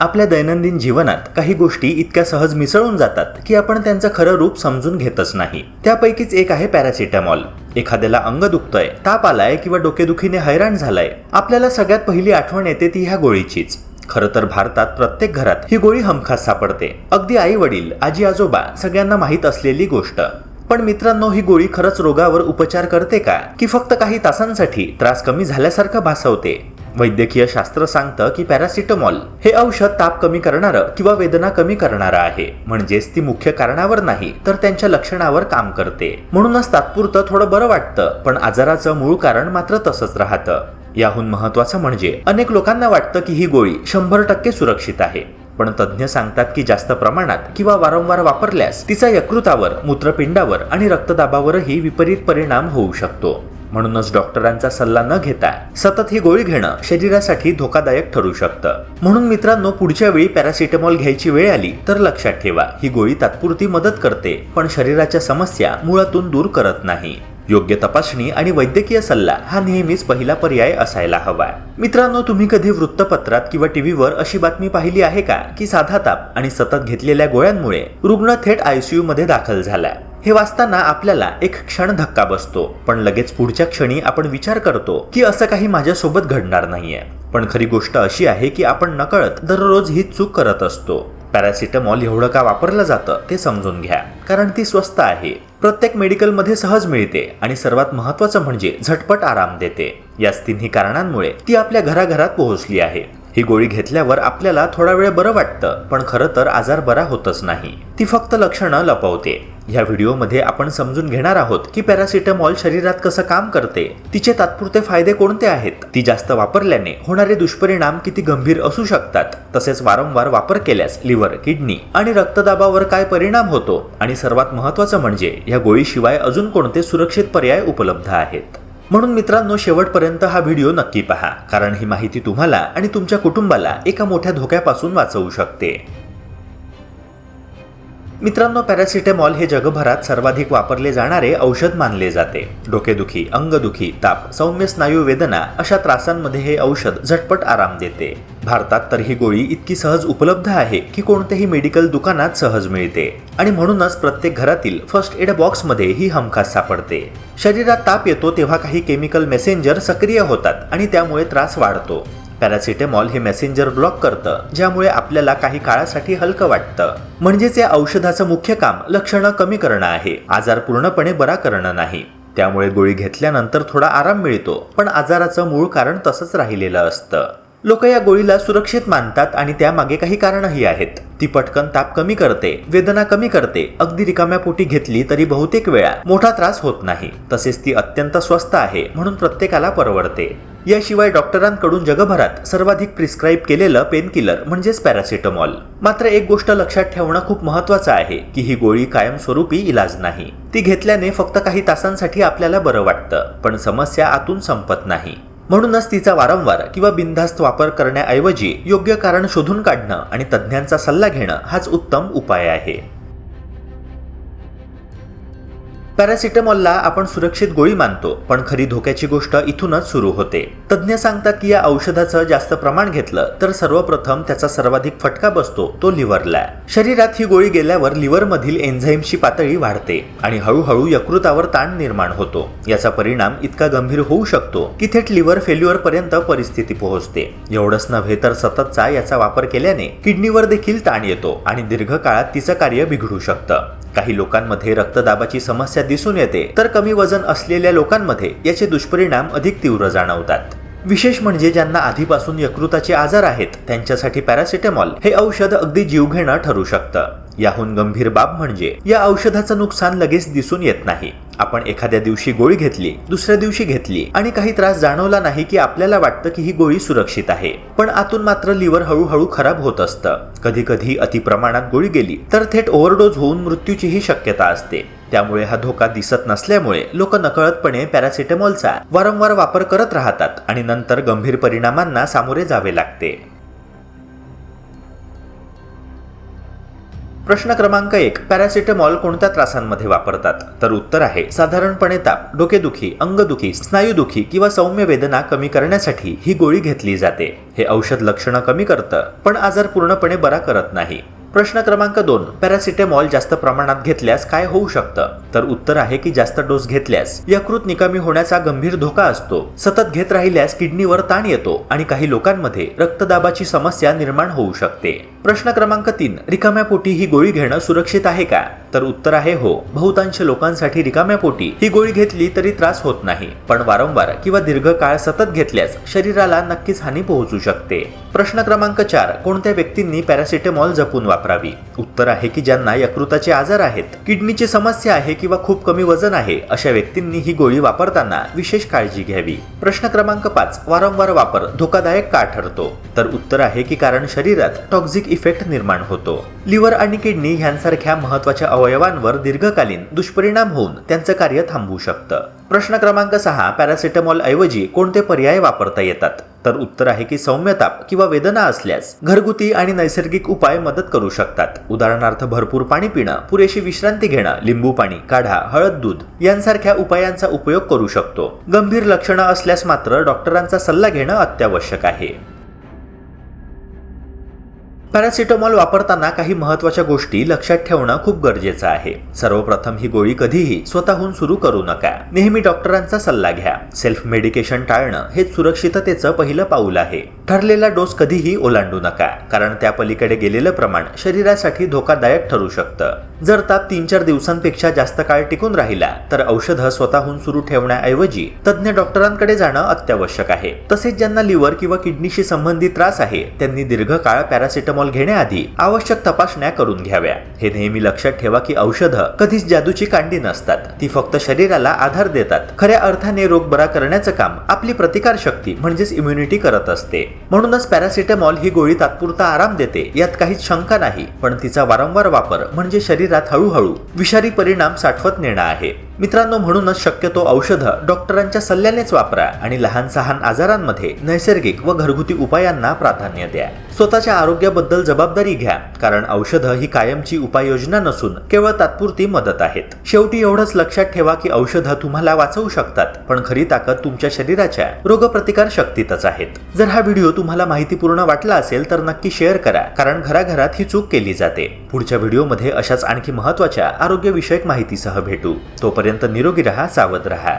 आपल्या दैनंदिन जीवनात काही गोष्टी इतक्या सहज मिसळून जातात की आपण त्यांचं खरं रूप समजून घेतच नाही. त्यापैकीच एक आहे पॅरासिटामॉल. एखाद्याला अंग दुखतंय ताप आलाय किंवा डोकेदुखीने हैराण झालाय आपल्याला सगळ्यात पहिली आठवण येते ती ह्या गोळीचीच. खरं तर भारतात प्रत्येक घरात ही गोळी हमखास सापडते. अगदी आई वडील आजी आजोबा सगळ्यांना माहीत असलेली गोष्ट. पण मित्रांनो ही गोळी खरंच रोगावर उपचार करते का? की फक्त काही तासांसाठी त्रास कमी झाल्यासारखं भासवते? वैद्यकीय शास्त्र सांगतं की पॅरासिटामॉल हे औषध ताप कमी करणारं किंवा वेदना कमी करणारं आहे. म्हणजेच ती मुख्य कारणावर नाही तर त्यांच्या लक्षणावर काम करते. म्हणूनच तात्पुरतं थोडं बरं वाटतं पण आजाराचं मूळ कारण मात्र तसंच राहतं. याहून महत्वाचं म्हणजे अनेक लोकांना वाटतं की ही गोळी शंभर टक्के सुरक्षित आहे. पण तज्ज्ञ सांगतात की जास्त प्रमाणात किंवा वारंवार वापरल्यास तिचा यकृतावर मूत्रपिंडावर आणि रक्तदाबावरही विपरीत परिणाम होऊ शकतो. म्हणूनच डॉक्टरांचा सल्ला न घेता सतत ही गोळी घेणं शरीरासाठी धोकादायक ठरू शकतं. म्हणून मित्रांनो पुढच्या वेळी पॅरासिटामॉल घ्यायची वेळ आली तर लक्षात ठेवा ही गोळी तात्पुरती मदत करते पण शरीराच्या समस्या मुळातून दूर करत नाही. योग्य तपासणी आणि वैद्यकीय सल्ला हा नेहमीच पहिला पर्याय असायला हवा. मित्रांनो तुम्ही कधी वृत्तपत्रात किंवा टीव्हीवर अशी बातमी पाहिली आहे का? की साधा ताप आणि सतत घेतलेल्या गोळ्यांमुळे रुग्ण थेट आयसीयू मध्ये दाखल झाला. हे वाचताना आपल्याला एक क्षण धक्का बसतो पण लगेच पुढच्या क्षणी आपण विचार करतो की असं काही माझ्यासोबत घडणार नाहीये. पण खरी गोष्ट अशी आहे की आपण नकळत दररोज ही चूक करत असतो. पॅरासिटामॉल एवढं का वापरलं जातं ते समजून घ्या कारण ती स्वस्त आहे. प्रत्येक मेडिकलमध्ये सहज मिळते आणि सर्वात महत्त्वाचं म्हणजे झटपट आराम देते. याच तिन्ही कारणांमुळे ती आपल्या घराघरात पोहोचली आहे. ही गोळी घेतल्यावर आपल्याला थोडा वेळ बरं वाटतं पण खरं तर आजार बरा होतच नाही. ती फक्त लक्षणं लपवते. ह्या व्हिडिओमध्ये आपण समजून घेणार आहोत की पॅरासिटामॉल शरीरात कसं काम करते. तिचे तात्पुरते फायदे कोणते आहेत? ती जास्त वापरल्याने होणारे दुष्परिणाम किती गंभीर असू शकतात? तसेच वारंवार वापर केल्यास लिव्हर किडनी आणि रक्तदाबावर काय परिणाम होतो? आणि सर्वात महत्त्वाचं म्हणजे या गोळीशिवाय अजून कोणते सुरक्षित पर्याय उपलब्ध आहेत? म्हणून मित्रांनो शेवटपर्यंत हा व्हिडिओ नक्की पहा कारण ही माहिती तुम्हाला आणि तुमच्या कुटुंबाला एका मोठ्या धोक्यापासून वाचवू शकते. मित्रांनो पॅरासिटेमॉल हे जगभरात सर्वाधिक वापरले जाणारे औषध मानले जाते. डोकेदुखी अंगदुखी ताप सौम्य स्नायू वेदना अशा त्रासांमध्ये हे औषध झटपट आराम देते. भारतात तर ही गोळी इतकी सहज उपलब्ध आहे की कोणत्याही मेडिकल दुकानात सहज मिळते. आणि म्हणूनच प्रत्येक घरातील फर्स्ट एड बॉक्समध्ये ही हमखास सापडते. शरीरात ताप येतो तेव्हा काही केमिकल मेसेंजर सक्रिय होतात आणि त्यामुळे त्रास वाढतो. पॅरासिटेमॉल हे मेसेंजर ब्लॉक करतं ज्यामुळे आपल्याला काही काळासाठी हलकं वाटतं. म्हणजेच या औषधाचं मुख्य काम लक्षणं कमी करणं आहे. आजार पूर्णपणे बरा करणं नाही. त्यामुळे गोळी घेतल्यानंतर थोडा आराम मिळतो पण आजाराचं मूळ कारण तसंच राहिलेलं असतं. लोक या गोळीला सुरक्षित मानतात आणि त्यामागे काही कारणंही आहेत. ती पटकन ताप कमी करते वेदना कमी करते. अगदी रिकाम्या पोटी घेतली तरी बहुतेक वेळा मोठा त्रास होत नाही. तसेच ती अत्यंत स्वस्त आहे म्हणून प्रत्येकाला परवडते. याशिवाय डॉक्टरांकडून जगभरात सर्वाधिक प्रिस्क्राईब केलेलं पेनकिलर म्हणजेच पॅरासिटामॉल मात्र एक गोष्ट लक्षात ठेवणं खूप महत्वाचं आहे की ही गोळी कायमस्वरूपी इलाज नाही. ती घेतल्याने फक्त काही तासांसाठी आपल्याला बरं वाटतं पण समस्या आतून संपत नाही. म्हणूनच तिचा वारंवार किंवा बिनधास्त वापर करण्याऐवजी योग्य कारण शोधून काढणं आणि तज्ज्ञांचा सल्ला घेणं हाच उत्तम उपाय आहे. पॅरासिटामॉलला आपण सुरक्षित गोळी मानतो पण खरी धोक्याची गोष्ट इथूनच सुरू होते. तज्ज्ञ सांगतात की या औषधाचं जास्त प्रमाण घेतलं तर सर्वप्रथम त्याचा सर्वाधिक फटका बसतो तो लिव्हरला. शरीरात ही गोळी गेल्यावर लिव्हरमधील एन्झाईमची पातळी वाढते आणि हळूहळू यकृतावर ताण निर्माण होतो. याचा परिणाम इतका गंभीर होऊ शकतो की थेट लिव्हर फेल्युअर पर्यंत परिस्थिती पोहोचते. एवढंच नव्हे तर सततचा याचा वापर केल्याने किडनीवर देखील ताण येतो आणि दीर्घकाळात तिचं कार्य बिघडू शकतं. काही लोकांमध्ये रक्तदाबाची समस्या दिसून येते तर कमी वजन असलेल्या लोकांमध्ये याचे दुष्परिणाम अधिक तीव्र जाणवतात. विशेष म्हणजे ज्यांना आधीपासून यकृताचे आजार आहेत त्यांच्यासाठी पॅरासिटेमॉल हे औषध अगदी जीवघेणं ठरू शकतं. याहून गंभीर बाब म्हणजे या औषधाचं नुकसान लगेच दिसून येत नाही. आपण एखाद्या दिवशी गोळी घेतली दुसऱ्या दिवशी घेतली आणि काही त्रास जाणवला नाही की आपल्याला वाटतं की ही गोळी सुरक्षित आहे. पण आतून मात्र लिव्हर हळूहळू खराब होत असतं. कधी कधी अतिप्रमाणात गोळी गेली तर थेट ओव्हरडोज होऊन मृत्यूचीही शक्यता असते. त्यामुळे हा धोका दिसत नसल्यामुळे लोक नकळतपणे पॅरासिटेमॉलचा वारंवार वापर करत राहतात आणि नंतर गंभीर परिणामांना सामोरे जावे लागते. प्रश्न क्रमांक एक पॅरासिटेमॉल कोणत्या त्रासांमध्ये वापरतात? तर उत्तर आहे साधारणपणे ताप डोकेदुखी अंगदुखी स्नायूदुखी किंवा सौम्य वेदना कमी करण्यासाठी ही गोळी घेतली जाते. हे औषध लक्षणं कमी करतं पण आजार पूर्णपणे बरा करत नाही. प्रश्न क्रमांक दोन. पॅरासिटेमॉल जास्त प्रमाणात घेतल्यास काय होऊ शकतं? तर उत्तर आहे की जास्त डोस घेतल्यास. यकृत निकामी होण्याचा गंभीर धोका असतो. सतत घेत राहिल्यास किडनीवर ताण येतो आणि काही लोकांमध्ये रक्तदाबाची समस्या निर्माण होऊ शकते. प्रश्न क्रमांक तीन. रिकाम्या पोटी ही गोळी घेणं सुरक्षित आहे का? तर उत्तर आहे हो. बहुतांश लोकांसाठी रिकाम्या पोटी. ही गोळी घेतली तरी त्रास होत नाही. पण वारंवार किंवा दीर्घकाळ सतत घेतल्यास शरीराला नक्कीच हानी पोहोचू शकते. प्रश्न क्रमांक चार. कोणत्या व्यक्तींनी पॅरासिटेमॉल जपून वापरावी? उत्तर आहे की ज्यांना यकृताचे आजार आहेत किडनीची समस्या आहे किंवा खूप कमी वजन आहे अशा व्यक्तींनी ही गोळी वापरताना विशेष काळजी घ्यावी. प्रश्न क्रमांक पाच. वारंवार वापर धोकादायक का ठरतो? तर उत्तर आहे की कारण शरीरात टॉक्झिक इफेक्ट निर्माण होतो. लिव्हर आणि किडनी ह्यांसारख्या महत्त्वाच्या अवयवांवर दीर्घकालीन दुष्परिणाम होऊन त्यांचं कार्य थांबवू शकतं. प्रश्न क्रमांक सहा पॅरासिटामॉल ऐवजी कोणते पर्याय वापरता येतात? तर उत्तर आहे की सौम्यताप किंवा वेदना असल्यास घरगुती आणि नैसर्गिक उपाय मदत करू शकतात. उदाहरणार्थ भरपूर पाणी पिणं पुरेशी विश्रांती घेणं लिंबू पाणी काढा हळद दूध यांसारख्या उपायांचा उपयोग करू शकतो. गंभीर लक्षणं असल्यास मात्र डॉक्टरांचा सल्ला घेणं अत्यावश्यक आहे. पॅरासिटामॉल वापरताना काही महत्त्वाच्या गोष्टी लक्षात ठेवणं खूप गरजेचं आहे. सर्वप्रथम ही गोळी कधीही स्वतःहून सुरू करू नका. नेहमी डॉक्टरांचा सल्ला घ्या. सेल्फ मेडिकेशन टाळणं हे सुरक्षिततेचं पहिलं पाऊल आहे. ठरलेला डोस कधीही ओलांडू नका कारण त्या पलीकडे गेलेलं प्रमाण शरीरासाठी धोकादायक ठरू शकतं. जर ताप तीन चार दिवसांपेक्षा जास्त काळ टिकून राहिला तर औषधं स्वतःहून सुरू ठेवण्याऐवजी तज्ज्ञ डॉक्टरांकडे जाणं अत्यावश्यक आहे. तसेच ज्यांना लिव्हर किंवा किडनीशी संबंधित त्रास आहे त्यांनी दीर्घकाळ पॅरासिटामॉल घेण्याआधी आवश्यक तपासण्या करून घ्याव्या. हे नेहमी लक्षात ठेवा की औषधं कधीच जादूची कांडी नसतात. ती फक्त शरीराला आधार देतात. खऱ्या अर्थाने रोग बरा करण्याचं काम आपली प्रतिकार शक्ती म्हणजेच इम्युनिटी करत असते. म्हणूनच पॅरासिटेमॉल ही गोळी तात्पुरता आराम देते यात काहीच शंका नाही पण तिचा वारंवार वापर म्हणजे शरीरात हळूहळू विषारी परिणाम साठवत नेणं आहे. मित्रांनो म्हणूनच शक्यतो औषधं डॉक्टरांच्या सल्ल्यानेच वापरा आणि लहान सहान आजारांमध्ये नैसर्गिक व घरगुती उपायांना प्राधान्य द्या. स्वतःच्या आरोग्याबद्दल जबाबदारी घ्या कारण औषधं ही कायमची उपाययोजना नसून केवळ तात्पुरती मदत आहेत. शेवटी एवढंच लक्षात ठेवा की औषधं तुम्हाला वाचवू शकतात पण खरी ताकद तुमच्या शरीराच्या रोगप्रतिकार शक्तीतच आहेत. जर हा व्हिडिओ तुम्हाला माहितीपूर्ण वाटला असेल तर नक्की शेअर करा कारण घराघरात ही चूक केली जाते. पुढच्या व्हिडिओमध्ये अशाच आणखी महत्त्वाच्या आरोग्यविषयक माहितीसह भेटू. तोपर्यंत निरोगी रहा सावध रहा.